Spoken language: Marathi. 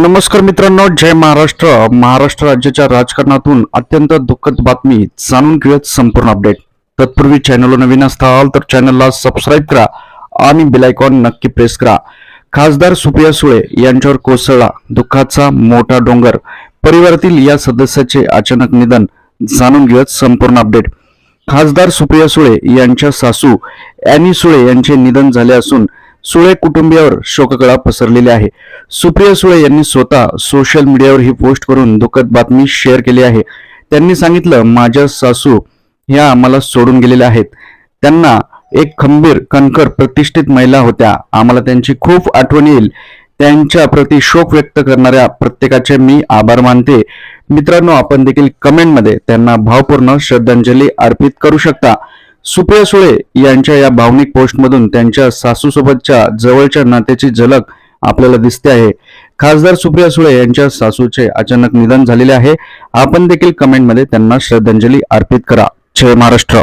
नमस्कार मित्रांनो जय महाराष्ट्र. महाराष्ट्र राज्याच्या राजकारणातून अत्यंत दुःखद बातमी जाणून घेऊयात संपूर्ण अपडेट तत्पूर्वी चॅनलवर नवीन असताल तर चॅनलला सबस्क्राईब करा आणि बिलायकॉन नक्की प्रेस करा. खासदार सुप्रिया सुळे यांच्यावर कोसळला दुःखाचा मोठा डोंगर. परिवारातील या सदस्याचे अचानक निधन जाणून घेऊयात संपूर्ण अपडेट खासदार सुप्रिया सुळे यांच्या सासू अॅनी सुळे यांचे निधन झाले असून सुळे कुटुंबियावर शोककळा पसरलेली आहे. सुप्रिया सुळे यांनी स्वतः सोशल मीडियावर ही पोस्ट करून दुःखद बातमी शेअर केली आहे. त्यांनी सांगितलं माझ्या सासू ह्या आम्हाला सोडून गेलेल्या आहेत. त्यांना एक खंबीर कणकर प्रतिष्ठित महिला होत्या. आम्हाला त्यांची खूप आठवण येईल. त्यांच्या प्रति शोक व्यक्त करणाऱ्या प्रत्येकाचे मी आभार मानते. मित्रांनो आपण देखील कमेंटमध्ये त्यांना भावपूर्ण श्रद्धांजली अर्पित करू शकता. सुप्रिया सुळे यांच्या या भावनिक पोस्टमधून त्यांच्या सासूसोबतच्या जवळच्या नात्याची झलक आपल्याला दिसते आहे. खासदार सुप्रिया सुळे यांच्या सासूचे अचानक निधन झालेले आहे. आपण देखील कमेंटमध्ये त्यांना श्रद्धांजली अर्पित करा. जय महाराष्ट्र.